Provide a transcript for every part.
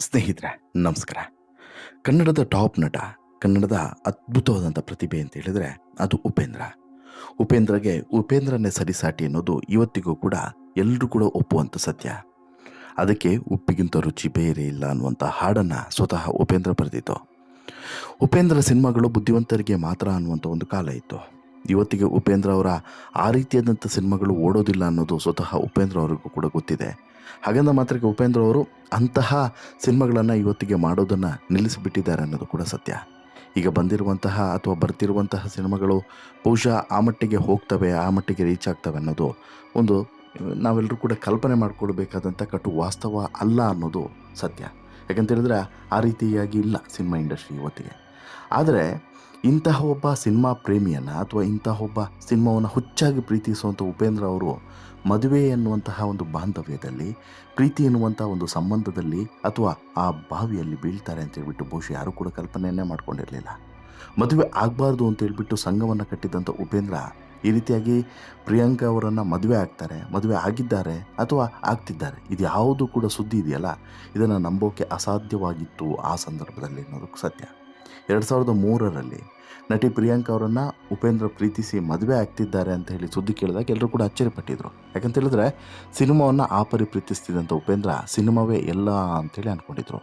ಸ್ನೇಹಿತರೆ, ನಮಸ್ಕಾರ. ಕನ್ನಡದ ಟಾಪ್ ನಟ, ಕನ್ನಡದ ಅದ್ಭುತವಾದಂಥ ಪ್ರತಿಭೆ ಅಂತ ಹೇಳಿದ್ರೆ ಅದು ಉಪೇಂದ್ರ. ಉಪೇಂದ್ರಗೆ ಉಪೇಂದ್ರನೇ ಸರಿಸಾಟಿ ಅನ್ನೋದು ಇವತ್ತಿಗೂ ಕೂಡ ಎಲ್ಲರೂ ಕೂಡ ಒಪ್ಪುವಂಥ ಸತ್ಯ. ಅದಕ್ಕೆ ಉಪ್ಪಿಗಿಂತ ರುಚಿ ಬೇರೆ ಇಲ್ಲ ಅನ್ನುವಂಥ ಹಾಡನ್ನು ಸ್ವತಃ ಉಪೇಂದ್ರ ಬರೆದಿತ್ತು ಉಪೇಂದ್ರ ಸಿನಿಮಾಗಳು ಬುದ್ಧಿವಂತರಿಗೆ ಮಾತ್ರ ಅನ್ನುವಂಥ ಒಂದು ಕಾಲ ಇತ್ತು. ಇವತ್ತಿಗೆ ಉಪೇಂದ್ರ ಅವರ ಆ ರೀತಿಯಾದಂಥ ಸಿನಿಮಾಗಳು ಓಡೋದಿಲ್ಲ ಅನ್ನೋದು ಸ್ವತಃ ಉಪೇಂದ್ರ ಅವರಿಗೂ ಕೂಡ ಗೊತ್ತಿದೆ. ಹಾಗಂದ ಮಾತ್ರಕ್ಕೆ ಉಪೇಂದ್ರ ಅವರು ಅಂತಹ ಸಿನಿಮಾಗಳನ್ನು ಇವತ್ತಿಗೆ ಮಾಡೋದನ್ನು ನಿಲ್ಲಿಸಿಬಿಟ್ಟಿದ್ದಾರೆ ಅನ್ನೋದು ಕೂಡ ಸತ್ಯ. ಈಗ ಬಂದಿರುವಂತಹ ಅಥವಾ ಬರ್ತಿರುವಂತಹ ಸಿನಿಮಾಗಳು ಬಹುಶಃ ಆ ಮಟ್ಟಿಗೆ ಹೋಗ್ತವೆ, ಆ ಮಟ್ಟಿಗೆ ರೀಚ್ ಆಗ್ತವೆ ಅನ್ನೋದು ಒಂದು ನಾವೆಲ್ಲರೂ ಕೂಡ ಕಲ್ಪನೆ ಮಾಡಿಕೊಳ್ಬೇಕಾದಂಥ ಕಟು ವಾಸ್ತವ ಅಲ್ಲ ಅನ್ನೋದು ಸತ್ಯ. ಯಾಕಂತೇಳಿದ್ರೆ ಆ ರೀತಿಯಾಗಿ ಇಲ್ಲ ಸಿನಿಮಾ ಇಂಡಸ್ಟ್ರಿ ಇವತ್ತಿಗೆ. ಆದರೆ ಇಂತಹ ಒಬ್ಬ ಸಿನಿಮಾ ಪ್ರೇಮಿಯನ್ನು ಅಥವಾ ಇಂತಹ ಒಬ್ಬ ಸಿನಿಮಾವನ್ನು ಹುಚ್ಚಾಗಿ ಪ್ರೀತಿಸುವಂಥ ಉಪೇಂದ್ರ ಅವರು ಮದುವೆ ಎನ್ನುವಂತಹ ಒಂದು ಬಾಂಧವ್ಯದಲ್ಲಿ, ಪ್ರೀತಿ ಎನ್ನುವಂಥ ಒಂದು ಸಂಬಂಧದಲ್ಲಿ ಅಥವಾ ಆ ಬಾವಿಯಲ್ಲಿ ಬೀಳ್ತಾರೆ ಅಂತ ಹೇಳಿಬಿಟ್ಟು ಬಹುಶಃ ಯಾರೂ ಕೂಡ ಕಲ್ಪನೆಯನ್ನೇ ಮಾಡ್ಕೊಂಡಿರಲಿಲ್ಲ. ಮದುವೆ ಆಗಬಾರ್ದು ಅಂತ ಹೇಳಿಬಿಟ್ಟು ಸಂಘವನ್ನು ಕಟ್ಟಿದಂಥ ಉಪೇಂದ್ರ ಈ ರೀತಿಯಾಗಿ ಪ್ರಿಯಾಂಕಾ ಅವರನ್ನು ಮದುವೆ ಆಗ್ತಾರೆ, ಮದುವೆ ಆಗಿದ್ದಾರೆ ಅಥವಾ ಆಗ್ತಿದ್ದಾರೆ. ಇದು ಯಾವುದು ಕೂಡ ಸುದ್ದಿ ಇದೆಯಲ್ಲ? ಇದನ್ನು ನಂಬೋಕೆ ಅಸಾಧ್ಯವಾಗಿತ್ತು ಆ ಸಂದರ್ಭದಲ್ಲಿ ಅನ್ನೋದಕ್ಕೆ ಸತ್ಯ. ಎರಡು ಸಾವಿರದ ಮೂರರಲ್ಲಿ ನಟಿ ಪ್ರಿಯಾಂಕಾ ಅವರನ್ನು ಉಪೇಂದ್ರ ಪ್ರೀತಿಸಿ ಮದುವೆ ಆಗ್ತಿದ್ದಾರೆ ಅಂತ ಹೇಳಿ ಸುದ್ದಿ ಕೇಳಿದಾಗ ಎಲ್ಲರೂ ಕೂಡ ಅಚ್ಚರಿಪಟ್ಟಿದ್ರು ಯಾಕಂತ ಹೇಳಿದ್ರೆ ಸಿನಿಮಾವನ್ನು ಆಪರಿ ಪರಿ ಪ್ರೀತಿಸ್ತಿದ್ದಂಥ ಉಪೇಂದ್ರ ಸಿನಿಮಾವೇ ಎಲ್ಲ ಅಂತೇಳಿ ಅಂದ್ಕೊಂಡಿದ್ರು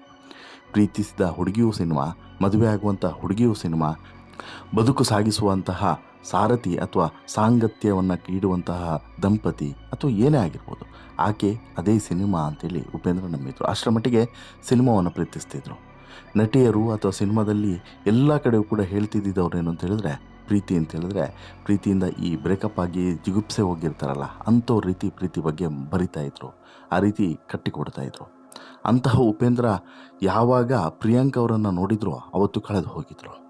ಪ್ರೀತಿಸಿದ ಹುಡುಗಿಯೂ ಸಿನಿಮಾ, ಮದುವೆ ಆಗುವಂಥ ಹುಡುಗಿಯೂ ಸಿನಿಮಾ, ಬದುಕು ಸಾಗಿಸುವಂತಹ ಸಾರಥಿ ಅಥವಾ ಸಾಂಗತ್ಯವನ್ನು ನೀಡುವಂತಹ ದಂಪತಿ ಅಥವಾ ಏನೇ ಆಗಿರ್ಬೋದು, ಆಕೆ ಅದೇ ಸಿನಿಮಾ ಅಂತೇಳಿ ಉಪೇಂದ್ರ ನಂಬಿದ್ರು. ಅಷ್ಟರ ಮಟ್ಟಿಗೆ ಸಿನಿಮಾವನ್ನು ಪ್ರೀತಿಸ್ತಿದ್ರು. ನಟಿಯರು ಅಥವಾ ಸಿನಿಮಾದಲ್ಲಿ ಎಲ್ಲ ಕಡೆಯೂ ಕೂಡ ಹೇಳ್ತಿದ್ದಿದ್ದವ್ರು ಏನು ಅಂತ ಹೇಳಿದ್ರೆ, ಪ್ರೀತಿ ಅಂತ ಹೇಳಿದ್ರೆ, ಪ್ರೀತಿಯಿಂದ ಈ ಬ್ರೇಕಪ್ ಆಗಿ ಜಿಗುಪ್ಸೆ ಹೋಗಿರ್ತಾರಲ್ಲ, ಅಂಥವ್ರ ರೀತಿ ಪ್ರೀತಿ ಬಗ್ಗೆ ಬರಿತಾ ಇದ್ರು, ಆ ರೀತಿ ಕಟ್ಟಿಕೊಡ್ತಾ ಇದ್ರು. ಅಂತಹ ಉಪೇಂದ್ರ ಯಾವಾಗ ಪ್ರಿಯಾಂಕ ಅವರನ್ನು ನೋಡಿದ್ರು ಅವತ್ತು ಕಳೆದು ಹೋಗಿದ್ರು.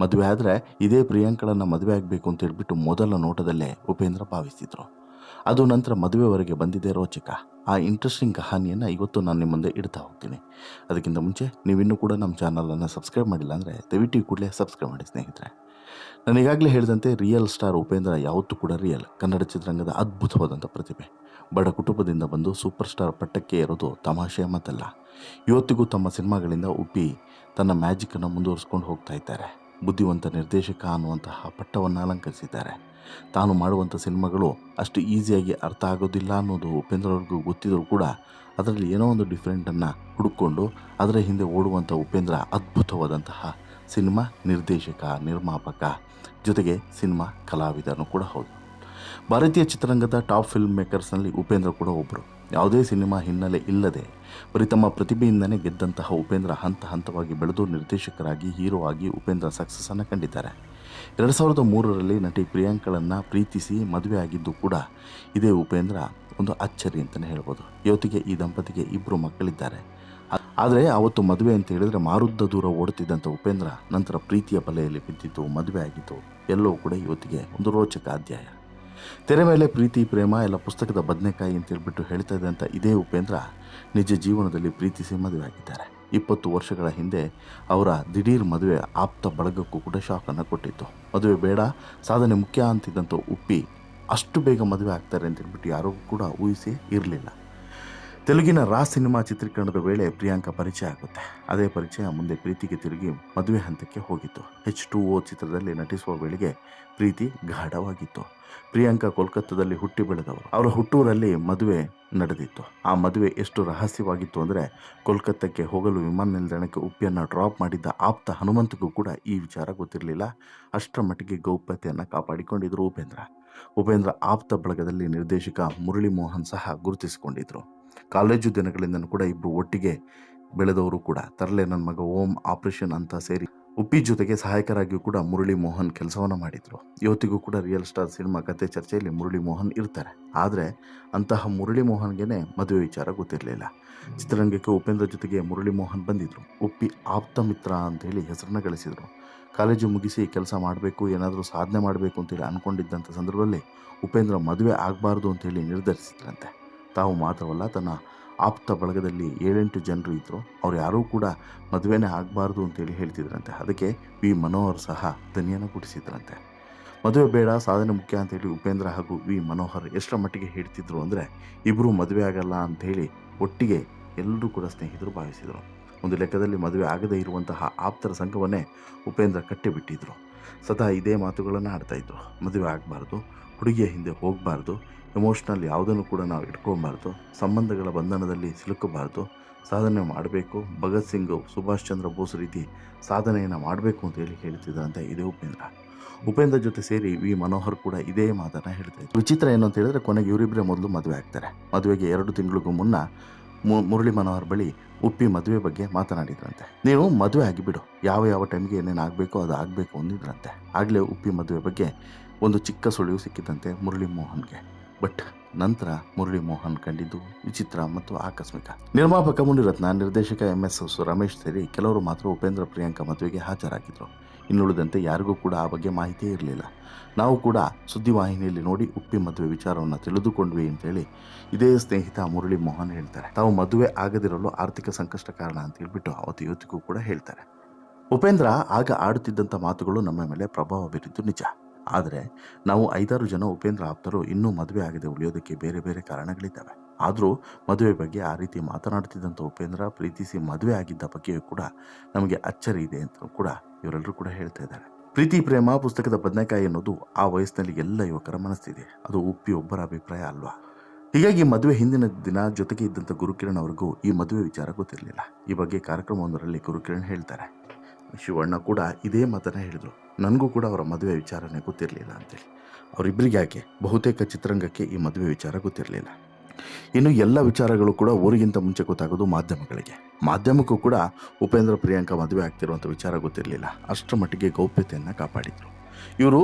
ಮದುವೆ ಆದರೆ ಇದೇ ಪ್ರಿಯಾಂಕಳನ್ನು ಮದುವೆ ಆಗಬೇಕು ಅಂತ ಹೇಳ್ಬಿಟ್ಟು ಮೊದಲ ನೋಟದಲ್ಲೇ ಉಪೇಂದ್ರ ಭಾವಿಸಿದ್ರು ಅದು ನಂತರ ಮದುವೆವರೆಗೆ ಬಂದಿದೆ ರೋಚಕ. ಆ ಇಂಟ್ರೆಸ್ಟಿಂಗ್ ಕಹಾನಿಯನ್ನು ಇವತ್ತು ನಾನು ನಿಮ್ಮ ಮುಂದೆ ಇಡ್ತಾ ಹೋಗ್ತೀನಿ. ಅದಕ್ಕಿಂತ ಮುಂಚೆ ನೀವಿನ್ನೂ ಕೂಡ ನಮ್ಮ ಚಾನಲನ್ನು ಸಬ್ಸ್ಕ್ರೈಬ್ ಮಾಡಿಲ್ಲ ಅಂದರೆ ದಯವಿಟ್ಟು ಕೂಡಲೇ ಸಬ್ಸ್ಕ್ರೈಬ್ ಮಾಡಿ ಸ್ನೇಹಿತರೆ. ನಾನು ಈಗಾಗಲೇ ಹೇಳಿದಂತೆ ರಿಯಲ್ ಸ್ಟಾರ್ ಉಪೇಂದ್ರ ಯಾವತ್ತೂ ಕೂಡ ರಿಯಲ್ ಕನ್ನಡ ಚಿತ್ರರಂಗದ ಅದ್ಭುತವಾದಂಥ ಪ್ರತಿಭೆ. ಬಡ ಕುಟುಂಬದಿಂದ ಬಂದು ಸೂಪರ್ ಸ್ಟಾರ್ ಪಟ್ಟಕ್ಕೆ ಇರೋದು ತಮಾಷೆ ಮಾತಲ್ಲ. ಇವತ್ತಿಗೂ ತಮ್ಮ ಸಿನಿಮಾಗಳಿಂದ ಉಪ್ಪಿ ತನ್ನ ಮ್ಯಾಜಿಕನ್ನು ಮುಂದುವರಿಸ್ಕೊಂಡು ಹೋಗ್ತಾ ಇದ್ದಾರೆ. ಬುದ್ಧಿವಂತ ನಿರ್ದೇಶಕ ಅನ್ನುವಂತಹ ಪಟ್ಟವನ್ನು ಅಲಂಕರಿಸಿದ್ದಾರೆ. ತಾನು ಮಾಡುವಂಥ ಸಿನಿಮಾಗಳು ಅಷ್ಟು ಈಸಿಯಾಗಿ ಅರ್ಥ ಆಗೋದಿಲ್ಲ ಅನ್ನೋದು ಉಪೇಂದ್ರ ಅವ್ರಿಗೂ ಗೊತ್ತಿದ್ದರೂ ಕೂಡ ಅದರಲ್ಲಿ ಏನೋ ಒಂದು ಡಿಫ್ರೆಂಟನ್ನು ಹುಡುಕೊಂಡು ಅದರ ಹಿಂದೆ ಓಡುವಂಥ ಉಪೇಂದ್ರ ಅದ್ಭುತವಾದಂತಹ ಸಿನಿಮಾ ನಿರ್ದೇಶಕ, ನಿರ್ಮಾಪಕ ಜೊತೆಗೆ ಸಿನಿಮಾ ಕಲಾವಿದನು ಕೂಡ ಹೌದು. ಭಾರತೀಯ ಚಿತ್ರರಂಗದ ಟಾಪ್ ಫಿಲ್ಮ್ ಮೇಕರ್ಸ್ನಲ್ಲಿ ಉಪೇಂದ್ರ ಕೂಡ ಒಬ್ಬರು ಯಾವುದೇ ಸಿನಿಮಾ ಹಿನ್ನೆಲೆ ಇಲ್ಲದೆ ಬರೀ ತಮ್ಮ ಪ್ರತಿಭೆಯಿಂದನೇ ಗೆದ್ದಂತಹ ಉಪೇಂದ್ರ ಹಂತ ಹಂತವಾಗಿ ಬೆಳೆದು ನಿರ್ದೇಶಕರಾಗಿ ಹೀರೋ ಆಗಿ ಉಪೇಂದ್ರ ಸಕ್ಸಸ್ಸನ್ನು ಕಂಡಿದ್ದಾರೆ. ಎರಡು ಸಾವಿರದ ಮೂರರಲ್ಲಿ ನಟಿ ಪ್ರಿಯಾಂಕಳನ್ನು ಪ್ರೀತಿಸಿ ಮದುವೆ ಆಗಿದ್ದು ಕೂಡ ಇದೇ ಉಪೇಂದ್ರ ಒಂದು ಅಚ್ಚರಿ ಅಂತಲೇ ಹೇಳ್ಬೋದು. ಇವತ್ತಿಗೆ ಈ ದಂಪತಿಗೆ ಇಬ್ಬರು ಮಕ್ಕಳಿದ್ದಾರೆ. ಆದರೆ ಆವತ್ತು ಮದುವೆ ಅಂತ ಹೇಳಿದರೆ ಮಾರುದ್ದ ದೂರ ಓಡುತ್ತಿದ್ದಂಥ ಉಪೇಂದ್ರ ನಂತರ ಪ್ರೀತಿಯ ಬಲೆಯಲ್ಲಿ ಬಿದ್ದಿದ್ದು, ಮದುವೆ ಆಗಿದ್ದು, ಎಲ್ಲವೂ ಕೂಡ ಇವತ್ತಿಗೆ ಒಂದು ರೋಚಕ ಅಧ್ಯಾಯ. ತೆರೆ ಮೇಲೆ ಪ್ರೀತಿ, ಪ್ರೇಮ ಎಲ್ಲ ಪುಸ್ತಕದ ಬದನೆಕಾಯಿ ಅಂತ ಹೇಳ್ಬಿಟ್ಟು ಹೇಳ್ತಾ ಇದ್ದಂಥ ಇದೇ ಉಪೇಂದ್ರ ನಿಜ ಜೀವನದಲ್ಲಿ ಪ್ರೀತಿಸಿ ಮದುವೆ ಆಗಿದ್ದಾರೆ. ಇಪ್ಪತ್ತು ವರ್ಷಗಳ ಹಿಂದೆ ಅವರ ದಿಢೀರ್ ಮದುವೆ ಆಪ್ತ ಬಳಗಕ್ಕೂ ಕೂಡ ಶಾಕನ್ನು ಕೊಟ್ಟಿತ್ತು. ಮದುವೆ ಬೇಡ, ಸಾಧನೆ ಮುಖ್ಯ ಅಂತಿದ್ದಂಥ ಉಪ್ಪಿ ಅಷ್ಟು ಬೇಗ ಮದುವೆ ಆಗ್ತಾರೆ ಅಂತ ಹೇಳ್ಬಿಟ್ಟು ಯಾರೂ ಕೂಡ ಊಹಿಸಿ ಇರಲಿಲ್ಲ. ತೆಲುಗಿನ ರಾ ಸಿನಿಮಾ ಚಿತ್ರೀಕರಣದ ವೇಳೆ ಪ್ರಿಯಾಂಕಾ ಪರಿಚಯ ಆಗುತ್ತೆ. ಅದೇ ಪರಿಚಯ ಮುಂದೆ ಪ್ರೀತಿಗೆ ತಿರುಗಿ ಮದುವೆ ಹಂತಕ್ಕೆ ಹೋಗಿತ್ತು. ಹೆಚ್ ಟು ಓ ಚಿತ್ರದಲ್ಲಿ ನಟಿಸುವ ವೇಳೆಗೆ ಪ್ರೀತಿ ಗಾಢವಾಗಿತ್ತು. ಪ್ರಿಯಾಂಕಾ ಕೋಲ್ಕತ್ತಾದಲ್ಲಿ ಹುಟ್ಟಿ ಬೆಳೆದವರು. ಅವರ ಹುಟ್ಟೂರಲ್ಲಿ ಮದುವೆ ನಡೆದಿತ್ತು. ಆ ಮದುವೆ ಎಷ್ಟು ರಹಸ್ಯವಾಗಿತ್ತು ಅಂದರೆ ಕೋಲ್ಕತ್ತಾಕ್ಕೆ ಹೋಗಲು ವಿಮಾನ ನಿಲ್ದಾಣಕ್ಕೆ ಉಪ್ಪಿಯನ್ನು ಡ್ರಾಪ್ ಮಾಡಿದ್ದ ಆಪ್ತ ಹನುಮಂತಗೂ ಕೂಡ ಈ ವಿಚಾರ ಗೊತ್ತಿರಲಿಲ್ಲ. ಅಷ್ಟರ ಮಟ್ಟಿಗೆ ಗೌಪ್ಯತೆಯನ್ನು ಕಾಪಾಡಿಕೊಂಡಿದ್ದರು ಉಪೇಂದ್ರ. ಉಪೇಂದ್ರ ಆಪ್ತ ಬಳಗದಲ್ಲಿ ನಿರ್ದೇಶಕ ಮುರಳಿ ಮೋಹನ್ ಸಹ ಗುರುತಿಸಿಕೊಂಡಿದ್ರು. ಕಾಲೇಜು ದಿನಗಳಿಂದನೂ ಕೂಡ ಇಬ್ಬರು ಒಟ್ಟಿಗೆ ಬೆಳೆದವರು ಕೂಡ. ತರಲೆ ನನ್ನ ಮಗ ಓಂ ಆಪರೇಷನ್ ಅಂತ ಸೇರಿ ಉಪ್ಪಿ ಜೊತೆಗೆ ಸಹಾಯಕರಾಗಿಯೂ ಕೂಡ ಮುರಳಿ ಮೋಹನ್ ಕೆಲಸವನ್ನು ಮಾಡಿದರು. ಇವತ್ತಿಗೂ ಕೂಡ ರಿಯಲ್ ಸ್ಟಾರ್ ಸಿನಿಮಾ ಕತೆ ಚರ್ಚೆಯಲ್ಲಿ ಮುರಳಿ ಮೋಹನ್ ಇರ್ತಾರೆ. ಆದರೆ ಅಂತಹ ಮುರಳಿ ಮೋಹನ್ಗೆ ಮದುವೆ ವಿಚಾರ ಗೊತ್ತಿರಲಿಲ್ಲ. ಚಿತ್ರರಂಗಕ್ಕೆ ಉಪೇಂದ್ರ ಜೊತೆಗೆ ಮುರಳಿ ಮೋಹನ್ ಬಂದಿದ್ದರು ಉಪ್ಪಿ ಆಪ್ತ ಮಿತ್ರ ಅಂತ ಹೇಳಿ ಹೆಸರನ್ನ ಗಳಿಸಿದರು. ಕಾಲೇಜು ಮುಗಿಸಿ ಕೆಲಸ ಮಾಡಬೇಕು, ಏನಾದರೂ ಸಾಧನೆ ಮಾಡಬೇಕು ಅಂತೇಳಿ ಅಂದ್ಕೊಂಡಿದ್ದಂಥ ಸಂದರ್ಭದಲ್ಲಿ ಉಪೇಂದ್ರ ಮದುವೆ ಆಗಬಾರ್ದು ಅಂತೇಳಿ ನಿರ್ಧರಿಸಿದ್ರಂತೆ. ತಾವು ಮಾತ್ರವಲ್ಲ, ತನ್ನ ಆಪ್ತ ಬಳಗದಲ್ಲಿ ಏಳೆಂಟು ಜನರು ಇದ್ದರು ಅವ್ರು ಯಾರೂ ಕೂಡ ಮದುವೆನೇ ಆಗಬಾರ್ದು ಅಂತೇಳಿ ಹೇಳ್ತಿದ್ರಂತೆ. ಅದಕ್ಕೆ ವಿ. ಮನೋಹರ್ ಸಹ ಧ್ವನಿಯನ್ನು ಗುಡಿಸಿದ್ರಂತೆ ಮದುವೆ ಬೇಡ, ಸಾಧನೆ ಮುಖ್ಯ ಅಂತೇಳಿ ಉಪೇಂದ್ರ ಹಾಗೂ ವಿ. ಮನೋಹರ್ ಎಷ್ಟರ ಮಟ್ಟಿಗೆ ಹೇಳ್ತಿದ್ರು ಅಂದರೆ ಇಬ್ಬರು ಮದುವೆ ಆಗಲ್ಲ ಅಂಥೇಳಿ ಒಟ್ಟಿಗೆ ಎಲ್ಲರೂ ಕೂಡ ಸ್ನೇಹಿತರು ಭಾವಿಸಿದರು. ಒಂದು ಲೆಕ್ಕದಲ್ಲಿ ಮದುವೆ ಆಗದೇ ಇರುವಂತಹ ಆಪ್ತರ ಸಂಘವನ್ನೇ ಉಪೇಂದ್ರ ಕಟ್ಟಿಬಿಟ್ಟಿದ್ರು. ಸದಾ ಇದೇ ಮಾತುಗಳನ್ನು ಆಡ್ತಾಯಿದ್ರು ಮದುವೆ ಆಗಬಾರ್ದು, ಹುಡುಗಿಯ ಹಿಂದೆ ಹೋಗಬಾರ್ದು ಎಮೋಷ್ನಲ್ ಯಾವುದನ್ನು ಕೂಡ ನಾವು ಇಟ್ಕೊಬಾರ್ದು, ಸಂಬಂಧಗಳ ಬಂಧನದಲ್ಲಿ ಸಿಲುಕಬಾರ್ದು, ಸಾಧನೆ ಮಾಡಬೇಕು, ಭಗತ್ ಸಿಂಗ್, ಸುಭಾಷ್ ಚಂದ್ರ ಬೋಸ್ ರೀತಿ ಸಾಧನೆಯನ್ನು ಮಾಡಬೇಕು ಅಂತ ಹೇಳಿ ಹೇಳ್ತಿದ್ದಾರಂತೆ ಇದೇ ಉಪೇಂದ್ರ. ಉಪೇಂದ್ರ ಜೊತೆ ಸೇರಿ ವಿ ಮನೋಹರ್ ಕೂಡ ಇದೇ ಮಾತನ್ನು ಹೇಳ್ತಾ ಇದ್ರು. ವಿಚಿತ್ರ ಏನು ಅಂತ ಹೇಳಿದ್ರೆ ಕೊನೆಗೆ ಇವರಿಬ್ಬರೇ ಮೊದಲು ಮದುವೆ ಆಗ್ತಾರೆ. ಮದುವೆಗೆ ಎರಡು ತಿಂಗಳಿಗೂ ಮುನ್ನ ಮುರಳಿ ಮನೋಹರ್ ಬಳಿ ಉಪ್ಪಿ ಮದುವೆ ಬಗ್ಗೆ ಮಾತನಾಡಿದ್ರಂತೆ. ನೀವು ಮದುವೆ ಆಗಿಬಿಡು. ಯಾವ ಯಾವ ಟೈಮ್ಗೆ ಏನೇನು ಆಗಬೇಕು ಅದು ಆಗಬೇಕು, ಅಂದಿದ್ರಂತೆ. ಆಗಲೇ ಉಪ್ಪಿ ಮದುವೆ ಬಗ್ಗೆ ಒಂದು ಚಿಕ್ಕ ಸುಳಿವು ಸಿಕ್ಕಿದಂತೆ ಮುರಳಿ ಮೋಹನ್ಗೆ ಬಟ್ ನಂತರ ಮುರಳಿ ಮೋಹನ್ ಕಂಡಿದ್ದು ವಿಚಿತ್ರ ಮತ್ತು ಆಕಸ್ಮಿಕ. ನಿರ್ಮಾಪಕ ಮುನಿರತ್ನ, ನಿರ್ದೇಶಕ ಎಂ ಎಸ್ ರಮೇಶ್ ಸೇರಿ ಕೆಲವರು ಮಾತ್ರ ಉಪೇಂದ್ರ ಪ್ರಿಯಾಂಕಾ ಮದುವೆಗೆ ಹಾಜರಾಗಿದ್ದರು ಇನ್ನುಳಿದಂತೆ ಯಾರಿಗೂ ಕೂಡ ಆ ಬಗ್ಗೆ ಮಾಹಿತಿಯೇ ಇರಲಿಲ್ಲ. ನಾವು ಕೂಡ ಸುದ್ದಿವಾಹಿನಿಯಲ್ಲಿ ನೋಡಿ ಉಪ್ಪಿ ಮದುವೆ ವಿಚಾರವನ್ನು ತಿಳಿದುಕೊಂಡ್ವಿ ಅಂತೇಳಿ ಇದೇ ಸ್ನೇಹಿತ ಮುರಳಿ ಮೋಹನ್ ಹೇಳ್ತಾರೆ. ತಾವು ಮದುವೆ ಆಗದಿರಲು ಆರ್ಥಿಕ ಸಂಕಷ್ಟ ಕಾರಣ ಅಂತ ಹೇಳ್ಬಿಟ್ಟು ಅವತ್ತು ಯುವತಿಗೂ ಕೂಡ ಹೇಳ್ತಾರೆ. ಉಪೇಂದ್ರ ಆಗ ಆಡುತ್ತಿದ್ದಂಥ ಮಾತುಗಳು ನಮ್ಮ ಮೇಲೆ ಪ್ರಭಾವ ಬೀರಿದ್ದು ನಿಜ. ಆದರೆ ನಾವು ಐದಾರು ಜನ ಉಪೇಂದ್ರ ಆಪ್ತರು ಇನ್ನೂ ಮದುವೆ ಆಗದೆ ಉಳಿಯೋದಕ್ಕೆ ಬೇರೆ ಬೇರೆ ಕಾರಣಗಳಿದ್ದಾವೆ. ಆದರೂ ಮದುವೆ ಬಗ್ಗೆ ಆ ರೀತಿ ಮಾತನಾಡ್ತಿದ್ದಂಥ ಉಪೇಂದ್ರ ಪ್ರೀತಿಸಿ ಮದುವೆ ಆಗಿದ್ದ ಬಗ್ಗೆಯೂ ಕೂಡ ನಮಗೆ ಅಚ್ಚರಿ ಇದೆ ಅಂತ ಕೂಡ ಇವರೆಲ್ಲರೂ ಕೂಡ ಹೇಳ್ತಾ ಇದ್ದಾರೆ. ಪ್ರೀತಿ, ಪ್ರೇಮ, ಪುಸ್ತಕದ ಬದನೆಕಾಯಿ ಅನ್ನೋದು ಆ ವಯಸ್ಸಿನಲ್ಲಿ ಎಲ್ಲ ಯುವಕರ ಮನಸ್ಸಿದೆ. ಅದು ಉಪ್ಪಿ ಒಬ್ಬರ ಅಭಿಪ್ರಾಯ ಅಲ್ವಾ? ಹೀಗಾಗಿ ಮದುವೆ ಹಿಂದಿನ ದಿನ ಜೊತೆಗೆ ಇದ್ದಂಥ ಗುರುಕಿರಣ್ ಅವರಿಗೂ ಈ ಮದುವೆ ವಿಚಾರ ಗೊತ್ತಿರಲಿಲ್ಲ. ಈ ಬಗ್ಗೆ ಕಾರ್ಯಕ್ರಮವೊಂದರಲ್ಲಿ ಗುರುಕಿರಣ್ ಹೇಳ್ತಾರೆ. ಶಿವಣ್ಣ ಕೂಡ ಇದೇ ಮಾತನ್ನ ಹೇಳಿದರು. ನನಗೂ ಕೂಡ ಅವರ ಮದುವೆ ವಿಚಾರನೇ ಗೊತ್ತಿರಲಿಲ್ಲ ಅಂತೇಳಿ. ಅವರಿಬ್ಬರಿಗೆ ಯಾಕೆ ಬಹುತೇಕ ಚಿತ್ರರಂಗಕ್ಕೆ ಈ ಮದುವೆ ವಿಚಾರ ಗೊತ್ತಿರಲಿಲ್ಲ. ಇನ್ನು ಎಲ್ಲ ವಿಚಾರಗಳು ಕೂಡ ಊರಿಗಿಂತ ಮುಂಚೆ ಗೊತ್ತಾಗೋದು ಮಾಧ್ಯಮಗಳಿಗೆ. ಮಾಧ್ಯಮಕ್ಕೂ ಕೂಡ ಉಪೇಂದ್ರ ಪ್ರಿಯಾಂಕಾ ಮದುವೆ ಆಗ್ತಿರುವಂಥ ವಿಚಾರ ಗೊತ್ತಿರಲಿಲ್ಲ. ಅಷ್ಟರ ಮಟ್ಟಿಗೆ ಗೌಪ್ಯತೆಯನ್ನು ಕಾಪಾಡಿದರು. ಇವರು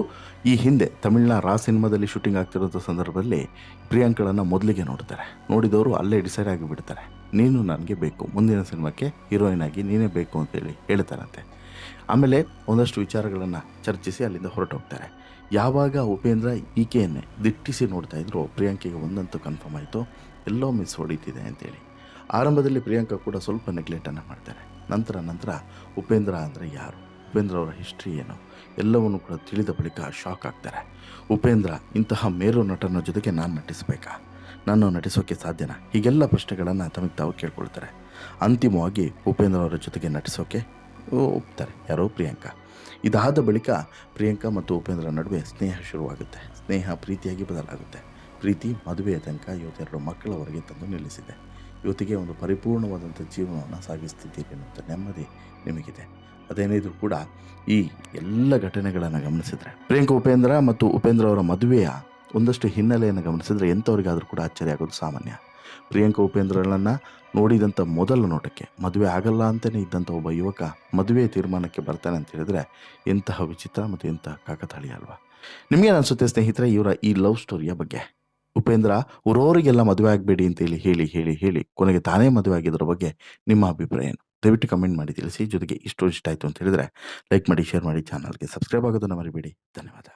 ಈ ಹಿಂದೆ ತಮಿಳ್ನ ರಾ ಸಿನಿಮಾದಲ್ಲಿ ಶೂಟಿಂಗ್ ಆಗ್ತಿರೋಂಥ ಸಂದರ್ಭದಲ್ಲಿ ಪ್ರಿಯಾಂಕಳನ್ನು ಮೊದಲಿಗೆ ನೋಡ್ತಾರೆ. ನೋಡಿದವರು ಅಲ್ಲೇ ಡಿಸೈಡ್ ಆಗಿಬಿಡ್ತಾರೆ. ನೀನು ನನಗೆ ಬೇಕು. ಮುಂದಿನ ಸಿನಿಮಾಕ್ಕೆ ಹೀರೋಯಿನ್ ಆಗಿ ನೀನೇ ಬೇಕು ಅಂತೇಳಿ ಹೇಳ್ತಾರಂತೆ. ಆಮೇಲೆ ಒಂದಷ್ಟು ವಿಚಾರಗಳನ್ನು ಚರ್ಚಿಸಿ ಅಲ್ಲಿಂದ ಹೊರಟೋಗ್ತಾರೆ. ಯಾವಾಗ ಉಪೇಂದ್ರ ಈಕೆಯನ್ನೇ ದಿಟ್ಟಿಸಿ ನೋಡ್ತಾ ಇದ್ರು ಪ್ರಿಯಾಂಕೆಗೆ ಒಂದಂತೂ ಕನ್ಫರ್ಮ್ ಆಯಿತು. ಎಲ್ಲೋ ಮಿಸ್ ಹೊಡಿತಿದೆ ಅಂತೇಳಿ. ಆರಂಭದಲ್ಲಿ ಪ್ರಿಯಾಂಕಾ ಕೂಡ ಸ್ವಲ್ಪ ನೆಗ್ಲೆಕ್ಟನ್ನು ಮಾಡ್ತಾರೆ. ನಂತರ ನಂತರ ಉಪೇಂದ್ರ ಅಂದರೆ ಯಾರು? ಉಪೇಂದ್ರ ಅವರ ಹಿಸ್ಟ್ರಿ ಏನು? ಎಲ್ಲವನ್ನು ಕೂಡ ತಿಳಿದ ಬಳಿಕ ಶಾಕ್ ಆಗ್ತಾರೆ. ಉಪೇಂದ್ರ, ಇಂತಹ ಮೇರು ನಟನ ಜೊತೆಗೆ ನಾನು ನಟಿಸಬೇಕಾ? ನಾನು ನಟಿಸೋಕ್ಕೆ ಸಾಧ್ಯನಾ? ಹೀಗೆಲ್ಲ ಪ್ರಶ್ನೆಗಳನ್ನು ತಮಗೆ ತಾವು ಕೇಳ್ಕೊಳ್ತಾರೆ. ಅಂತಿಮವಾಗಿ ಉಪೇಂದ್ರ ಅವರ ಜೊತೆಗೆ ನಟಿಸೋಕೆ ಒಪ್ತಾರೆ. ಯಾರೋ ಪ್ರಿಯಾಂಕಾ. ಇದಾದ ಬಳಿಕ ಪ್ರಿಯಾಂಕಾ ಮತ್ತು ಉಪೇಂದ್ರ ನಡುವೆ ಸ್ನೇಹ ಶುರುವಾಗುತ್ತೆ. ಸ್ನೇಹ ಪ್ರೀತಿಯಾಗಿ ಬದಲಾಗುತ್ತೆ. ಪ್ರೀತಿ ಮದುವೆಯ ತನಕ ಇವತ್ತೆರಡು ಮಕ್ಕಳವರೆಗೆ ತಂದು ನಿಲ್ಲಿಸಿದೆ. ಇವತ್ತಿಗೆ ಒಂದು ಪರಿಪೂರ್ಣವಾದಂಥ ಜೀವನವನ್ನು ಸಾಗಿಸ್ತಿದ್ದೀರಿ ಅನ್ನೋಂಥ ನೆಮ್ಮದಿ ನಿಮಗಿದೆ. ಅದೇನಿದ್ರು ಕೂಡ ಈ ಎಲ್ಲ ಘಟನೆಗಳನ್ನು ಗಮನಿಸಿದರೆ, ಪ್ರಿಯಾಂಕಾ, ಉಪೇಂದ್ರ ಮತ್ತು ಉಪೇಂದ್ರ ಅವರ ಮದುವೆಯ ಒಂದಷ್ಟು ಹಿನ್ನೆಲೆಯನ್ನು ಗಮನಿಸಿದರೆ ಎಂಥವ್ರಿಗಾದರೂ ಕೂಡ ಆಶ್ಚರ್ಯ ಆಗೋದು ಸಾಮಾನ್ಯ. ಪ್ರಿಯಾಂಕಾ ಉಪೇಂದ್ರಗಳನ್ನು ನೋಡಿದಂಥ ಮೊದಲ ನೋಟಕ್ಕೆ, ಮದುವೆ ಆಗಲ್ಲ ಅಂತಲೇ ಇದ್ದಂಥ ಒಬ್ಬ ಯುವಕ ಮದುವೆ ತೀರ್ಮಾನಕ್ಕೆ ಬರ್ತಾನೆ ಅಂತ ಹೇಳಿದ್ರೆ ಎಂತಹ ವಿಚಿತ್ರ ಮತ್ತು ಎಂತಹ ಕಾಕತಾಳಿ ಅಲ್ವಾ? ನಿಮಗೆ ಅನಿಸುತ್ತೆ ಸ್ನೇಹಿತರೆ ಇವರ ಈ ಲವ್ ಸ್ಟೋರಿಯ ಬಗ್ಗೆ? ಉಪೇಂದ್ರ ಊರವರಿಗೆಲ್ಲ ಮದುವೆ ಆಗಬೇಡಿ ಅಂತೇಳಿ ಹೇಳಿ ಹೇಳಿ ಹೇಳಿ ಕೊನೆಗೆ ತಾನೇ ಮದುವೆ ಆಗಿದ್ರ ಬಗ್ಗೆ ನಿಮ್ಮ ಅಭಿಪ್ರಾಯ ಏನು? ದಯವಿಟ್ಟು ಕಮೆಂಟ್ ಮಾಡಿ ತಿಳಿಸಿ, ಜೊತೆಗೆ ಇಷ್ಟು ಇಷ್ಟ ಆಯಿತು ಅಂತ ಹೇಳಿದ್ರೆ ಲೈಕ್ ಮಾಡಿ ಶೇರ್ ಮಾಡಿ ಚಾನಲ್ಗೆ ಸಬ್ಸ್ಕ್ರೈಬ್ ಆಗೋದನ್ನು ಮರಿಬೇಡಿ. ಧನ್ಯವಾದ.